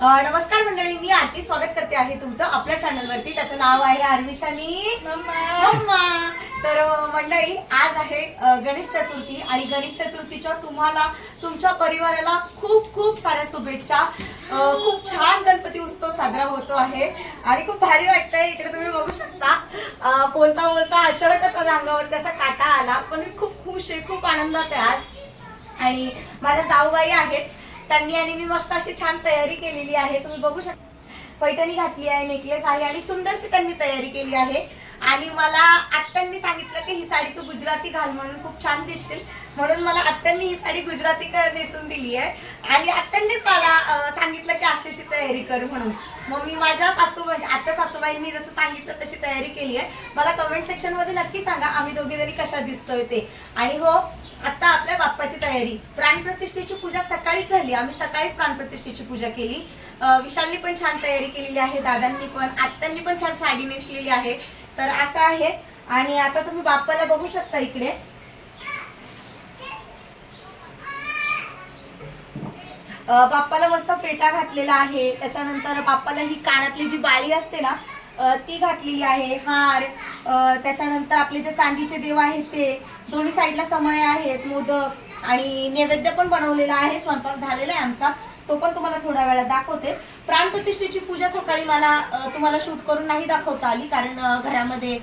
नमस्कार मंडळी मी आरती स्वागत करते आहे तुमचं आपल्या चॅनल वरती. त्याचं नाव आहे आरविशानी मम्मा. तर मंडळी आज आहे गणेश चतुर्थी आणि गणेश चतुर्थीच्या तुम्हाला तुमच्या परिवाराला खूप खूप साऱ्या शुभेच्छा. खूप छान गणपती उत्सव साजरा होतो आहे. आणि खूप भारी वाटतंय इकडे तुम्ही बघू शकता. बोलता बोलता अचानकच माझ्या अंगावर त्याचा काटा आला पण मी खूप खुश आहे खूप आनंदात आहे आज. आणि माझ्या जाऊबाई आहेत त्यांनी आणि मी मस्त अशी छान तयारी केलेली आहे. तुम्ही बघू शकता पैठणी घातली आहे नेकलेस आहे आणि सुंदरशी त्यांनी तयारी केली आहे. आणि मला आत्यांनी सांगितलं की ही साडी तू गुजराती घाल म्हणून खूप छान दिसशील. म्हणून मला आत्यांनी ही साडी गुजराती नेसून दिली आहे. आणि आत्यांनीच मला सांगितलं की अशीशी तयारी कर म्हणून. मग मी माझ्या सासू म्हणजे आत्या सासूबाईंनी जसं सांगितलं तशी तयारी केली आहे. मला कमेंट सेक्शनमध्ये नक्की सांगा आम्ही दोघी जणी कशा दिसतोय ते. आणि हो आता आपल्या बाप्पाची तयारी. प्राणप्रतिष्ठेची पूजा सकाळीच झाली. आम्ही सकाळीच प्राणप्रतिष्ठेची पूजा केली. विशालनी पण छान तयारी केलेली आहे दादांनी पण आत्यांनी पण छान साडी नेसलेली आहे. तर असं आहे. आणि आता तुम्ही बाप्पाला बघू शकता इकडे. बाप्पाला मस्त फेटा घातलेला आहे. त्याच्यानंतर बाप्पाला ही कानातली जी बाळी असते ना ती घातलेली आहे हार त्याच्यानंतर आपले जे चांदीचे देव आहेत ते दोन्ही साईडला समय आहेत मोदक आणि नैवेद्य पण बनवलेला आहे स्वयंपाक झालेला आहे आमचा. तो पण तुम्हाला थोड्या वेळात दाखवते. प्राणप्रतिष्ठेची पूजा सकाळी मला तुम्हाला शूट करून नाही दाखवता आली कारण घरामध्ये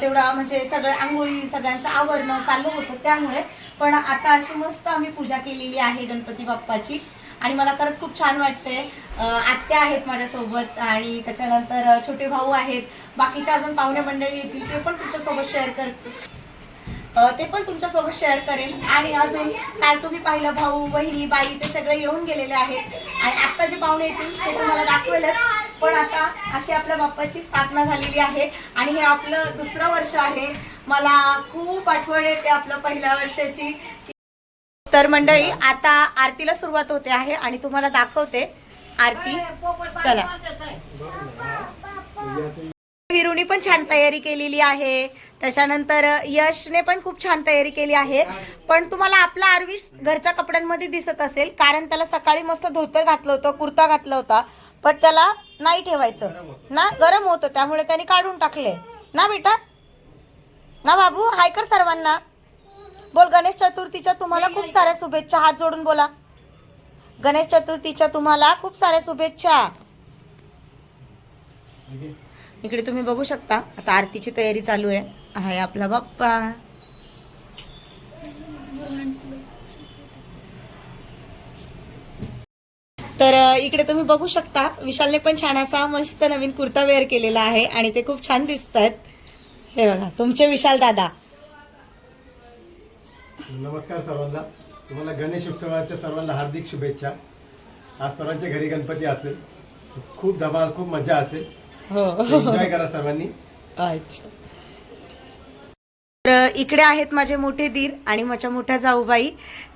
तेवढा म्हणजे सगळं आंघोळी सगळ्यांचं आवरणं चालू होतं त्यामुळे. पण आता अशी मस्त आम्ही पूजा केलेली आहे गणपती बाप्पाची. आणि मला खरंच खूप छान वाटतंय. आत्या आहेत माझ्यासोबत आणि त्याच्यानंतर छोटे भाऊ आहेत. बाकीच्या अजून पाहुणे मंडळी येतील ते पण तुमच्यासोबत शेअर करते ते पण तुमच्यासोबत शेअर करेल. आणि अजून काल तुम्ही पाहिलं भाऊ बहिणी बाई ते सगळे येऊन गेलेले आहेत. आणि आता जे पाहुणे येतील ते तुम्हाला दाखवेलच. पण आता अशी आपल्या बाप्पाची स्थापना झालेली आहे. आणि हे आपलं दुसरं वर्ष आहे. मला खूप आठवण येते आपलं पहिल्या वर्षाची. तर मंडळी आता आरतीला सुरुवात होते आहे आणि तुम्हाला दाखवते आरती. चला. विरुणी पण छान तयारी केलेली आहे. त्याच्यानंतर यशने पण खूप छान तयारी केली आहे. पण तुम्हाला आपला आरवीश घरच्या कपड्यांमध्ये दिसत असेल कारण त्याला सकाळी मस्त धोतर घातलं होतं कुर्ता घातला होता पण त्याला नाही ठेवायचं. ना गरम होतं त्यामुळे त्याने काढून टाकले ना बेटा? ना बाबू? हाय कर सर्वांना. बोल गणेश चतुर्थीच्या तुम्हाला खूप साऱ्या शुभेच्छा. हात जोडून बोला. गणेश चतुर्थीच्या तुम्हाला खूप साऱ्या शुभेच्छा. इकडे तुम्ही बघू शकता आता आरतीची तयारी चालू आहे. आहे आपला बाप्पा. तर इकडे तुम्ही बघू शकता विशालने पण छान असा मस्त नवीन कुर्ता वेअर केलेला आहे आणि ते खूप छान दिसत आहेत हे बघा तुमचे विशाल दादा. नमस्कार सर्वांना. तुम्हाला गणेश उत्सवाच्या सर्वांना हार्दिक शुभेच्छा. आज सर्वांच्या घरी गणपती असेल. खूप धमाल खूप मजा असेल. हो. एन्जॉय करा सर्वांनी. अच्छा. तर इकडे आहेत माझे मोठे दीर आणि माझ्या मोठ्या जाऊबाई.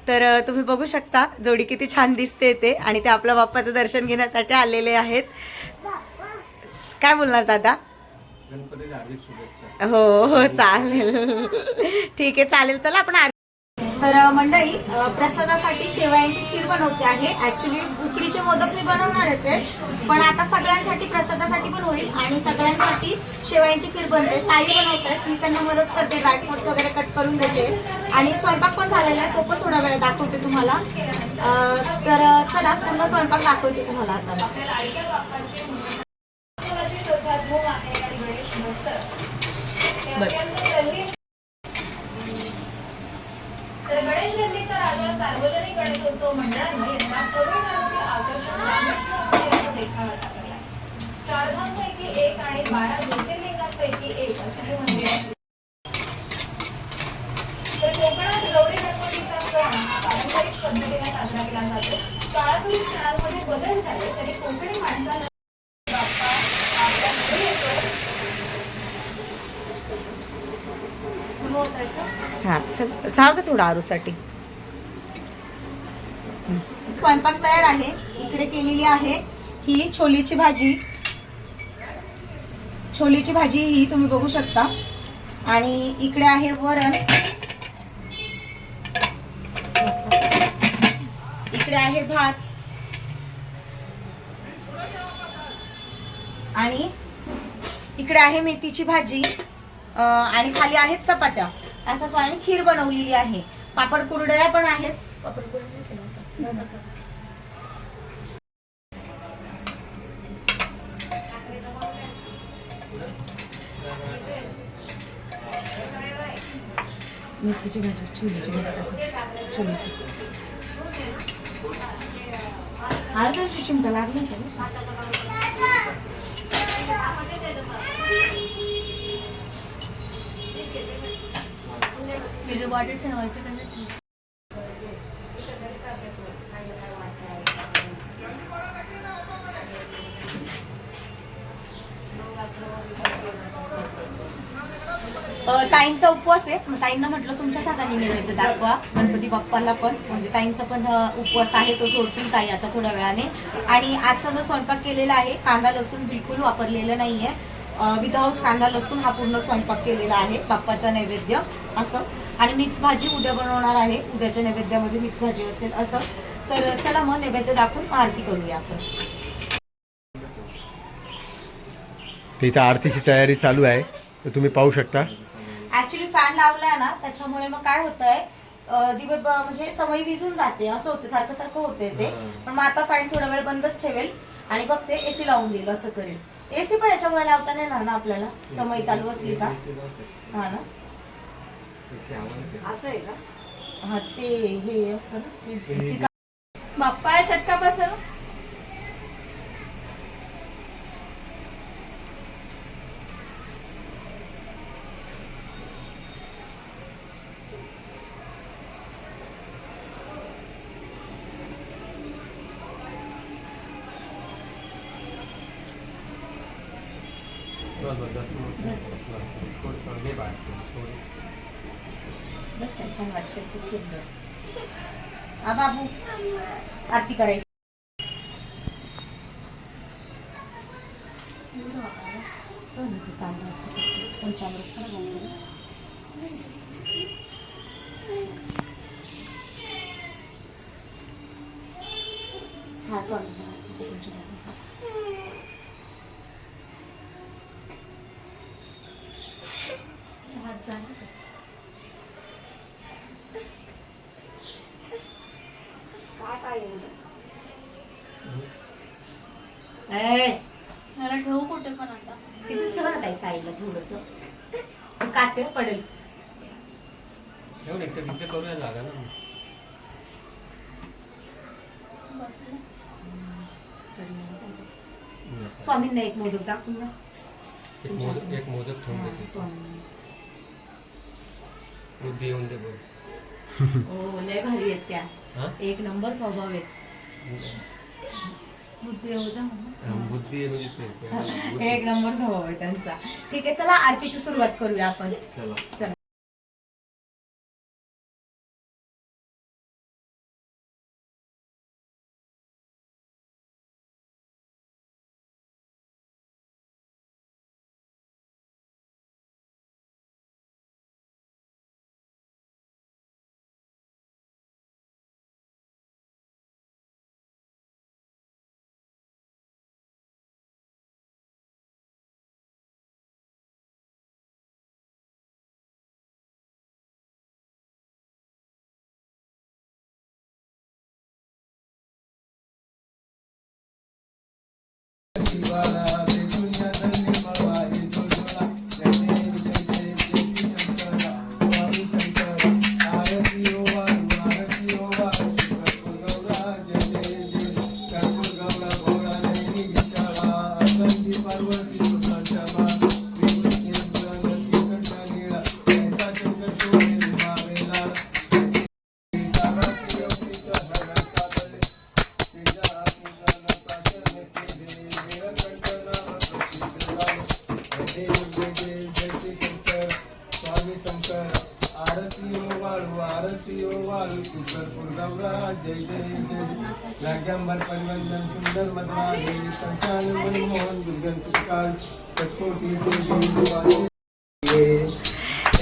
तर तुम्ही बघू शकता जोडी किती छान दिसते ते आणि ते आपल्या बाप्पाचं दर्शन घेण्यासाठी आलेले आहेत. काय बोलणार दादा? गणपतीच्या हार्दिक शुभेच्छा. हो हो चालेल. ठीक आहे चालेल. चला आपण आर- तर मंडळी प्रसादासाठी शेवयांची खीर बनवते आहे. ऍक्च्युली उकडीचे मोदक मी बनवणारच आहे. पण आता सगळ्यांसाठी प्रसादासाठी पण होईल आणि सगळ्यांसाठी शेवयांची खीर बनते. ताई बनवत आहेत. मी त्यांना मदत करते. ड्रायफ्रुट्स वगैरे कट करून देते. आणि स्वयंपाक पण झालेला आहे. तो पण थोडा वेळ दाखवते तुम्हाला. तर चला पूर्ण स्वयंपाक दाखवते तुम्हाला आता. बस तर गणेश नंदीचा राजा सार्वजनिक गणेशोत्सव मंडळाने यंदा करोड रंगी आकर्षण ग्रामीण देखावा साकारला चारधामपैकी एक आणि बारा ज्योतिर्लिंगांपैकी एक असं हे मंदिर आहे तर कोकणात गौरी गणपतीचा सण हा पारंपरिक पद्धतीने साजरा केला जातो काळानुरूप सणांमध्ये बदल झाले तरी कोकणी माणसाला बाप्पा आपल्या घरी येतो हा दारूसाठी स्वयंपाक तयार आहे. इकडे केलेली आहे ही छोलीची भाजी. छोलीची भाजी ही तुम्ही बघू शकता. आणि इकडे आहे वरण. इकडे आहे भात. आणि इकडे आहे मेथीची भाजी. आणि खाली आहेत चपात्या. असं स्वामी खीर बनवलेली आहे. पापड कुरडया पण आहेत. पापड कुरडया मेथीची भाजी भाजी चिमटा लागला का म्हणजे ताईंचा उपवास आहे. मग ताईंना म्हटलं तुमच्याच हाताने नैवेद्य दाखवा. गणपती बाप्पाला पण. म्हणजे ताईंचा पण उपवास आहे. तो सोडतील ताई आता थोड्या वेळाने. आणि आजचा जो स्वयंपाक केलेला आहे कांदा लसूण बिलकुल वापरलेलं नाहीये. विदाऊट कांदा लसूण हा पूर्ण स्वयंपाक केलेला आहे बाप्पाचा नैवेद्य असं. आणि मिक्स भाजी उद्या बनवणार आहे उद्याच्या नैवेद्यामध्ये मिक्स भाजी असेल असं. तर चला मग नैवेद्य दाखवून आरती करूया आपण. इथं आरतीची तयारी चालू आहे. तुम्ही पाहू शकता. ऍक्च्युली फॅन लावलाय ना त्याच्यामुळे मग काय होतंय अं, दिवे म्हणजे सवय विजून जाते. असं होतं सारखं सारखं होते ते. पण मग आता फॅन थोडा वेळ बंदच ठेवेल आणि बघते एसी लावून देईल असं करेल. एसी पण याच्यामुळे लावता नाही येणार ना आपल्याला? समय चालू असली का? हा ना? असं आहे का? हा ते हे असतं ना बाप्पा चटका हा स्वामी स्वामींना एक मोदक दाखवून ना एक मोदक एक मोदक ठेवून हा, देते. स्वामींना. बुद्धी येऊन दे बोल. हो लय भारी आहेत त्या. हा? एक नंबर स्वभाव आहे बुद्धी येऊ द्या म्हणा. हा, बुद्धी आहे म्हणजे ते. एक नंबर स्वभाव आहे त्यांचा. ठीक आहे चला आरतीची सुरुवात करूया आपण. चला. चला. स्वामी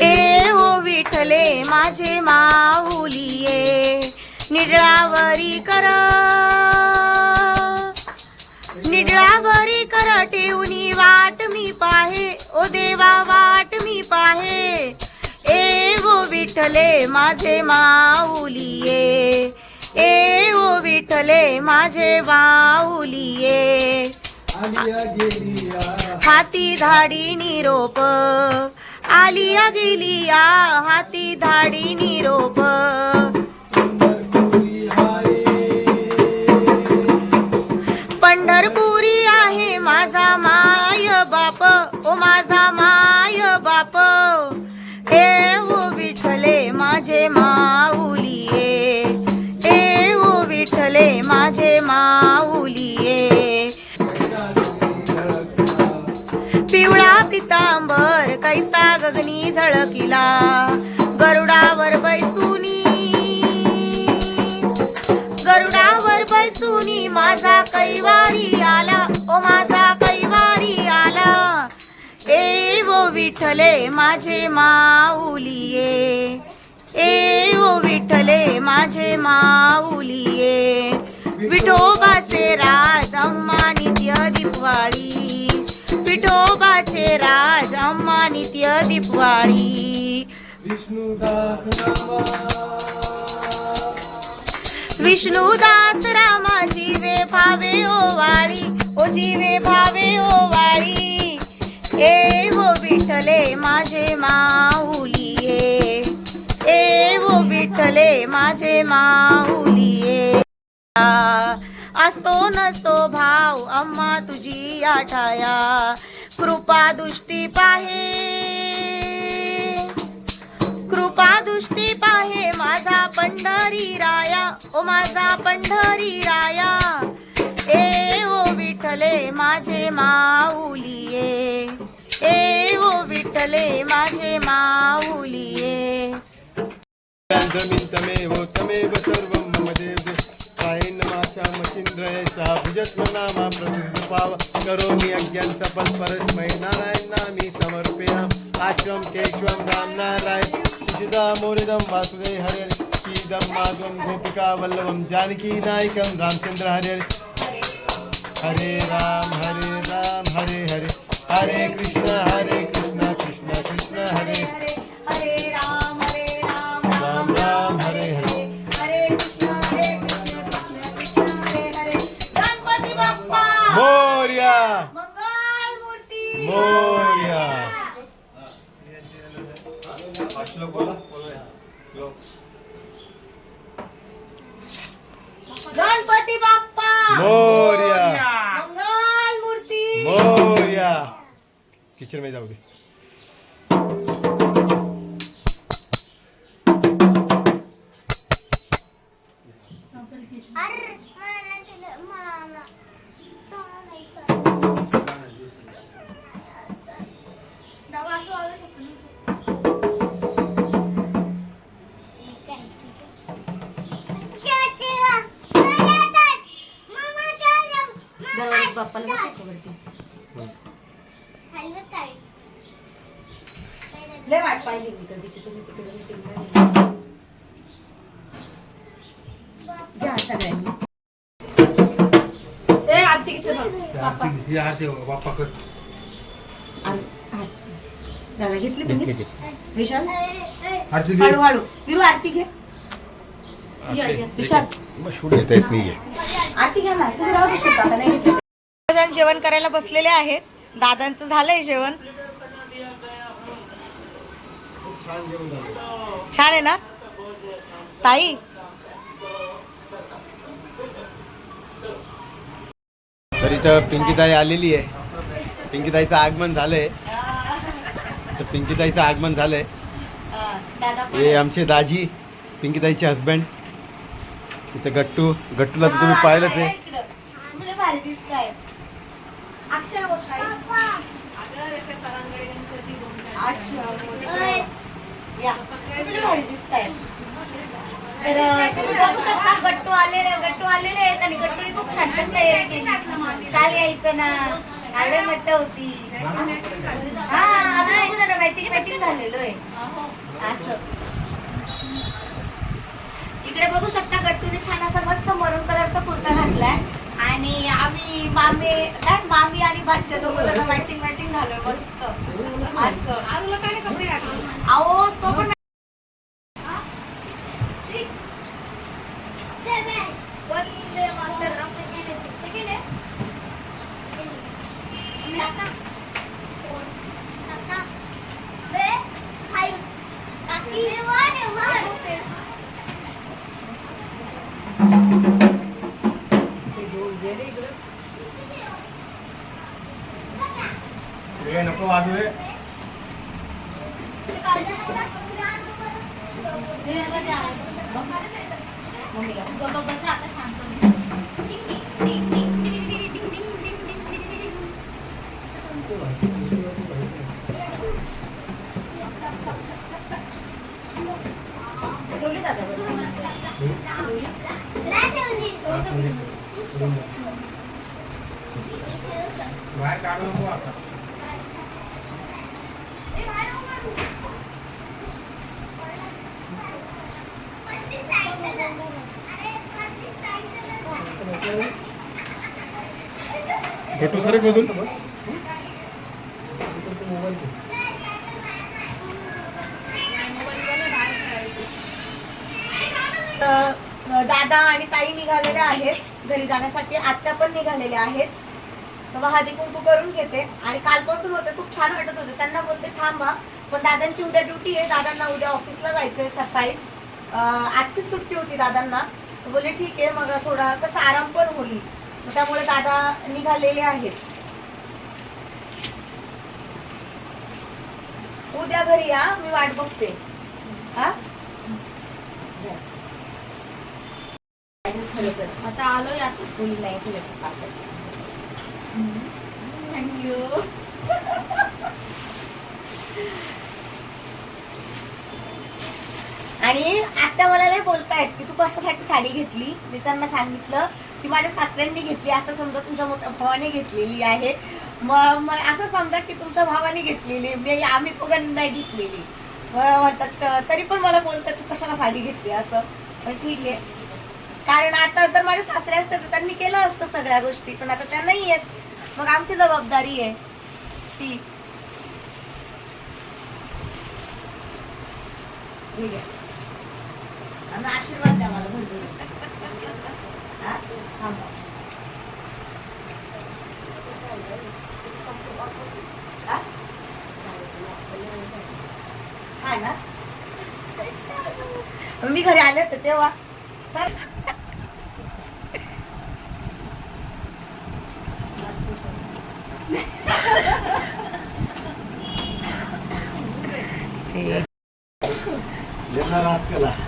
ए हो विठले माझे माऊलिये निडळावरी कर. निडळावरी कर ठेवून वाट मी पाहे. ओ देवा वाट मी पाहे. ए हो ओ विठले माझे माऊलिये ए हो ओ विठले माझे माऊलिये हाती धाडी निरोप. आलिया गेलिया हाती धाडी निरोप. पंढरपुरी आहे माझा माय बाप. ओ माझा माय बाप. ए ओ विठ्ठले माझे माऊलिये पितांबर कैसा गगनी झळकिला. गरुडावर बैसुनी. गरुडावर बैसुनी माझा कैवारी आला. ओ माझा कैवारी आला. ए वो विठले माझे माऊलिये. ए ओ विठले माझे माऊलिये. विठोबाचे राज अम्मा नित्य दिपवाळी. विठोबाचे राज अम्मा नित्य दिपवाळी विष्णुदास रामा विष्णुदास रामा जीवे भावे ओवाळी ओ जीवे भावे ओवाळी ए वो विठ्ठले माझे माऊलिये ए वो विठ्ठले माझे असतो असो भाव अम्मा तुझी आठाया. कृपा दृष्टी पाहे. कृपा दृष्टी पाहे माझा पंढरी राया. ओ माझा पंढरी राया. ए ओ विठ्ठले माझे माऊलिये. ए ओ विठ्ठले माझे माऊलिये. सा भुजत्वनामा प्रसिद्ध पाव करोमि अज्ञान परस्मै नारायण नामी समर्पयाम आश्रम केशवम राम नारायण सुचिता मोरिदम वासुदेव हरे शीदम माधवम गोपिका वल्लभम जानकी नायकम रामचंद्र हरे हरे राम हरे राम हरे हरे हरे कृष्ण हरे कृष्ण कृष्ण कृष्ण हरे गणपती बाप्पा! मोर्या! मंगल मूर्ती! मोर्या! किचनमध्ये जाऊ दे. वरती लय वाट पाहिली मी कधीची तुम्ही तिकडे. घ्या सगळ्यांनी. ए आरती किती बाप्पा बाप्पा कर. आर- हात. दादा घेतली तुम्ही? विशाल? आरती हळू हळू विरू आरती घे. या, या. विशाल. येता येत नाहीये. आरती घ्या ना. तुम्ही राहू आता नाही घेतली. जेवण करायला बसलेले आहेत. दादांचं झालंय जेवण. छान जेवण झालं छान आहे ना? ताई? तर इथं पिंकीताई आलेली आहे. पिंकीताईचं आगमन झालंय. तर पिंकीताईचं आगमन झालंय. दादा हे आमचे दाजी पिंकीताईचे हस्बंड इथं गट्टू गट्टूला तुम्ही पाहिलंच आहे. अक्षय होत नाही या. भारी तर तुम्ही बघू शकता गट्टू आलेले गट्टू आलेले आहेत आणि गट्टूने खूप छान छान तयारी केली. काल यायचं ना. लय मज्जा होती. हा आपण बघू जरा मॅचिंग मॅचिंग झालेलो आहे. असं. इकडे बघू शकता गट्टूने छान असा मस्त मरून कलरचा कुर्ता घातलाय. आणि आम्ही मामे काय मामी आणि भाच्या दोघं जण मॅचिंग मॅचिंग झालं मस्त. मस्त. अहो तो पण हे नको वाजू हे. ठेवली भेटू सर बदल. दादा आणि ताई निघालेल्या आहेत. घरी जाण्यासाठी आत्या पण निघालेल्या आहेत. तर मग हळदी कुंकू करून घेते. आणि कालपासून होते खूप छान वाटत होते. त्यांना बोलते थांबा पण दादांची उद्या ड्युटी आहे. दादांना उद्या ऑफिसला जायचंय सकाळीच आजची सुट्टी होती दादांना. बोले बोलले ठीक आहे मग थोडा कसा आराम पण होईल. त्यामुळे दादा निघालेले आहेत. उद्या घरी या मी वाट बघते. हा? आता आलो या फुल नाही थँक्यू आणि आता मला लय बोलतायत की तू कशासाठी साडी घेतली? मी त्यांना सांगितलं की माझ्या सासऱ्यांनी घेतली असं समजा तुमच्या मोठ्या भावाने घेतलेली आहे. मग मग असं समजा की तुमच्या भावाने घेतलेली मी आम्ही दोघांनी नाही घेतलेली. म्हणतात तरी पण मला बोलतात तू कशाला साडी घेतली असं. पण ठीक आहे. कारण आता जर माझे सासरे असते तर त्यांनी केलं असतं सगळ्या गोष्टी पण आता त्या नाही आहेत. मग आमची जबाबदारी आहे. ती. ठीक आहे. आशीर्वाद द्या मला भरपूर. मी घरी आले होते तेव्हा.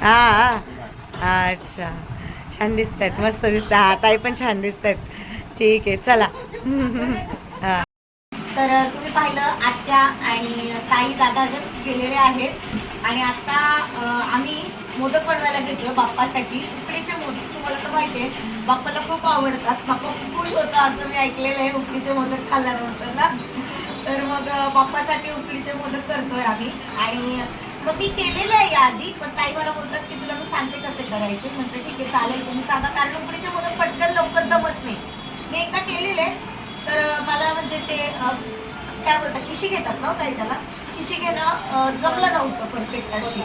हा. अच्छा. छान दिसत आहेत मस्त दिसत हा ताई पण छान दिसत आहेत ठीक आहे चला. हा. तर तुम्ही पाहिलं आत्या आणि ताई दादा जस्ट गेलेले आहेत. आणि आता आम्ही मोदक बनवायला घेतोय बाप्पासाठी. उकडीचे मोदक तुम्हाला तर माहिती आहे. बाप्पाला खूप आवडतात. बाप्पा खूप खुश होता असं मी ऐकलेलं आहे. उकडीचे मोदक खाल्ल्यानंतर ना. तर मग बाप्पासाठी उकडीचे मोदक करतोय आम्ही. आणि मग मी केलेलं आहे आधी पण ताई मला बोलतात की तुला मी सांगते कसे करायचे. म्हटलं ठीक आहे चालेल. तुम्ही सांगा कारण उकडीच्या मोदक पटकन लवकर जमत नाही. मी एकदा केलेले तर मला म्हणजे ते काय बोलतात खिशी घेतात ना हो ताई त्याला? खिशी घेणं जमलं नव्हतं परफेक्ट अशी.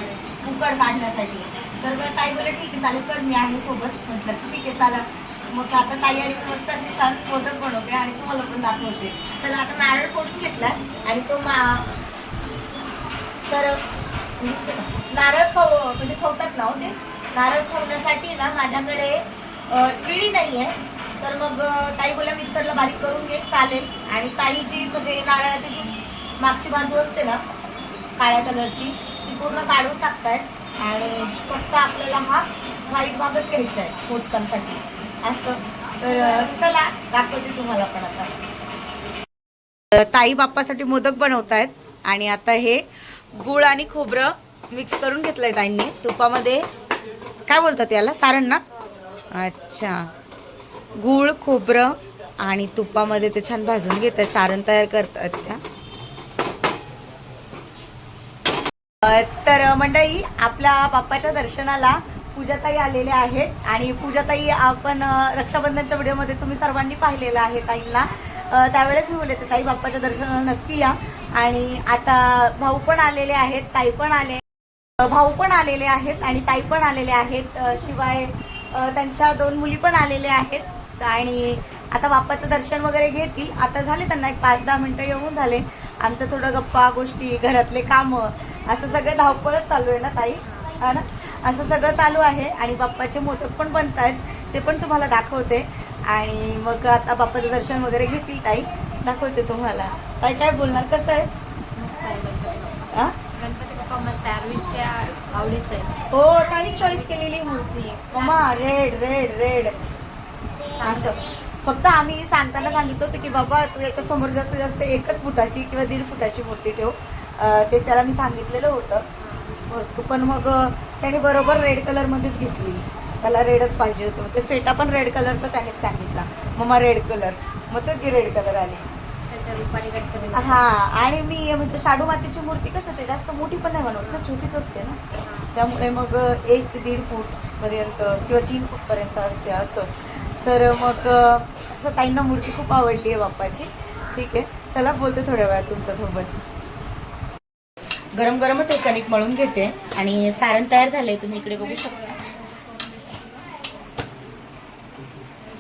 उकड काढण्यासाठी. तर मग ताई बोला ठीक आहे चालेल कर मी आहे सोबत. म्हटलं ठीक आहे चालेल मग आता ताई आणि मस्त असे छान मोदक बनवते आणि तुम्हाला पण दाखवते. चला आता नारळ फोडून घेतला आणि तो मा तर नारळ खाऊ म्हणजे खवतात ना हो ते? नारळ खवण्यासाठी ना माझ्याकडे इळी नाही आहे तर मग ताई बोला मिक्सरला बारीक करून घे चालेल. आणि ताई जी म्हणजे नारळाची जी मागची बाजू असते ना काळ्या कलरची ती पूर्ण काढून टाकतायत. आणि फक्त आपल्याला हा व्हाईट भागच घ्यायचा आहे मोदकांसाठी. असं. तर चला दाखवते तुम्हाला पण आता. ताई बाप्पासाठी मोदक बनवतायत. आणि आता हे गुळ आणि खोबरं मिक्स करून घेतलंय ताईंनी. तुपामध्ये. काय बोलतात याला? सारण ना अच्छा. गुळ खोबरं आणि तुपामध्ये ते छान भाजून घेत आहेत सारण तयार करतात त्या. तर मंडळी आपल्या बाप्पाच्या दर्शनाला पूजाताई आलेल्या आहेत. आणि पूजाताई आपण रक्षाबंधनच्या व्हिडिओमध्ये तुम्ही सर्वांनी पाहिलेलं आहे ताईंना. त्यावेळेस मी बोलले ताई बाप्पाच्या दर्शनाला नक्की या. आणि आता भाऊ पण आलेले आहेत ताई पण आले. भाऊ पण आलेले आहेत आणि ताई पण आलेले आहेत. शिवाय त्यांच्या दोन मुली पण आलेल्या आहेत. आणि आता बाप्पाचं दर्शन वगैरे घेतील. आता झाले त्यांना एक पाच दहा मिनटं येऊन झाले. आमचं थोडं गप्पा गोष्टी घरातले कामं असं सगळं धावपळच चालू आहे ना ताई? हा ना? असं सगळं चालू आहे आणि बाप्पाचे मोदक पण बनत आहेत ते पण तुम्हाला दाखवते. आणि मग आता बाप्पाचं दर्शन वगैरे घेतील ताई. दाखवते तुम्हाला. ताई काय बोलणार? कसं आहे? गणपती हा गणपती बाप्पा मस्त आहे. अरविंदच्या आवडीचं आहे. हो त्याने चॉईस केलेली मूर्ती. मम्मा रेड रेड रेड असं. फक्त आम्ही सांगताना सांगितलं होतं की बाबा तू याच्या समोर जास्तीत जास्त एकच फुटाची किंवा दीड फुटाची मूर्ती ठेव. तेच त्याला मी सांगितलेलं होतं. मग- पण मग त्याने बरोबर रेड कलरमध्येच घेतली. त्याला रेडच पाहिजे होतं. ते फेटा पण रेड कलरचा त्यानेच सांगितला. मम्मा रेड कलर मग तो ती रेड कलर आली. हा आणि मी म्हणजे शाडू मातीची मूर्ती कसं ते जास्त मोठी पण नाही बनवत ना छोटीच असते ना. त्यामुळे मग एक दीड फूट पर्यंत किंवा तीन फूट पर्यंत असते असं. तर मग असं ताईंना मूर्ती खूप आवडली आहे बाप्पाची. ठीक आहे चला बोलते थोड्या वेळात तुमच्यासोबत. गरम गरमच एक कणिक मळून घेते आणि सारण तयार झालंय तुम्ही इकडे बघू शकता.